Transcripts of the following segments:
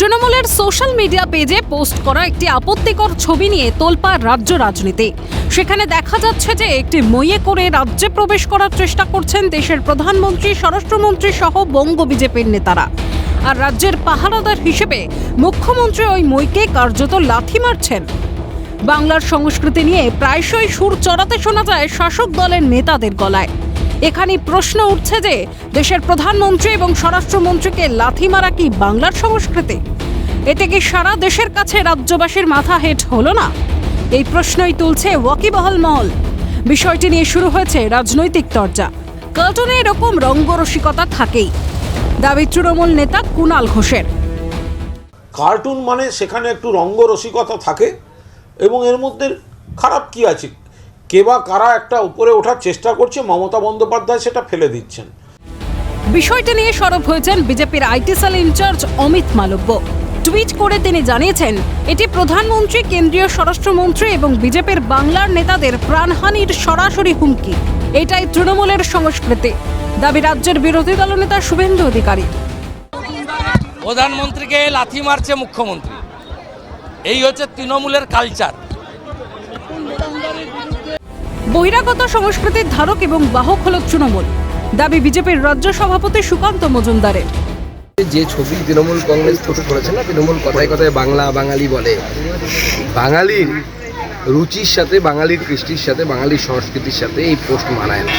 তৃণমূলের social media পেজে post করা একটি আপত্তিকর ছবি নিয়ে তোলপাড় রাজ্য রাজনীতি। সেখানে দেখা যাচ্ছে যে একটি মইয়ে করে রাজ্যে প্রবেশ করার চেষ্টা করছেন দেশের প্রধানমন্ত্রী, স্বরাষ্ট্রমন্ত্রী সহ বঙ্গ বিজেপির নেতারা। আর রাজ্যের পাহারাদার হিসেবে মুখ্যমন্ত্রী ওই মইকে কার্যত লাথি মারছেন। বাংলার সংস্কৃতি নিয়ে প্রায়শই সুর চড়াতে শোনা যায় শাসক দলের নেতাদের গলায়। এখানে প্রশ্ন উঠছে যে দেশের প্রধানমন্ত্রী এবং স্বরাষ্ট্রমন্ত্রীকে লাথি মারা কি বাংলার সংস্কৃতি? এতে কি সারা দেশের কাছে রাজ্যবাসীর মাথা হেট হলো না? এই প্রশ্নই তুলছে ওয়াকিবহল মহল। বিষয়টি নিয়ে শুরু হয়েছে রাজনৈতিক চর্চা কার্টুনে এরকম রঙ্গরসিকতা থাকেই। দাবি তৃণমূল নেতা কুণাল ঘোষের। কার্টুন মানে সেখানে একটু রঙ্গরসিকতা থাকে এবং এর মধ্যে খারাপ কি আছে? কে বা কারা একটা উপরে ওঠার চেষ্টা করছে মমতা বন্দ্যোপাধ্যায় সেটা ফেলে দিচ্ছেন। বিষয়টি নিয়ে সরব হয়েছেন বিজেপির IT cell in-charge Amit Malviya. Tweet করে তিনি জানিয়েছেন এটি প্রধানমন্ত্রী কেন্দ্রীয় স্বরাষ্ট্রমন্ত্রী এবং বিজেপির বাংলার নেতাদের প্রাণহানির সরাসরি হুমকি। এটাই তৃণমূলের সংস্কৃতি। দাবি রাজ্যের বিরোধী দলনেতা শুভেন্দু অধিকারী। প্রধানমন্ত্রীকে লাথি মারছে মুখ্যমন্ত্রী। এই হচ্ছে তৃণমূলের কালচার। বহিরাগত সংস্কৃতির ধারক এবং বাহক হল তৃণমূল। দাবি বিজেপির রাজ্য সভাপতি সুকান্ত মজুমদারের। যে ছবি তৃণমূল কংগ্রেস ফটো করেছে না, তৃণমূল কথায় কথায় বাংলা, বাঙালি বলে। বাঙালির রুচির সাথে, বাঙালির কৃষ্টির সাথে, বাঙালির সংস্কৃতির সাথে এই পোস্ট মানায় না।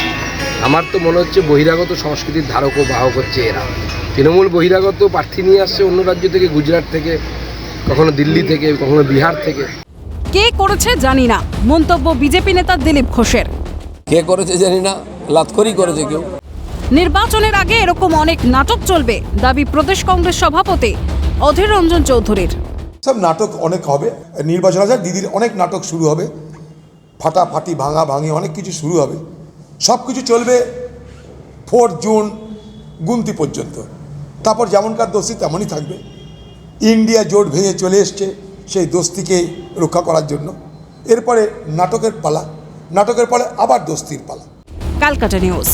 আমার তো মনে হচ্ছে বহিরাগত সংস্কৃতির ধারক ও বাহক হচ্ছে এরা। তৃণমূল বহিরাগত প্রার্থী নিয়ে আসছে অন্য রাজ্য থেকে, গুজরাট থেকে, কখনো দিল্লি থেকে, কখনো বিহার থেকে। কে করেছে জানি না। মন্তব্য বিজেপি নেতা দিলীপ ঘোষের। কে করেছে জানি না লাতখড়ি করেছে কেউ। নির্বাচনের আগে এরকম অনেক নাটক চলবে দাবি প্রদেশ কংগ্রেস সভাপতি অধীর রঞ্জন চৌধুরীর। সব নাটক অনেক হবে নির্বাচন আছে দিদির অনেক নাটক শুরু হবে ফাটাফাটি ভাঙা ভাঙি অনেক কিছু শুরু হবে। সব কিছু চলবে ফোর জুন গুনতি পর্যন্ত। তারপর যেমনকার দোষী তেমনই থাকবে। ইন্ডিয়া জোট ভেঙে চলে এসছে। সেই দোস্তিকে রক্ষা করার জন্য। এরপরে নাটকের পালা। নাটকের পরে আবার দোস্তির পালা। ক্যালকাটা নিউজ।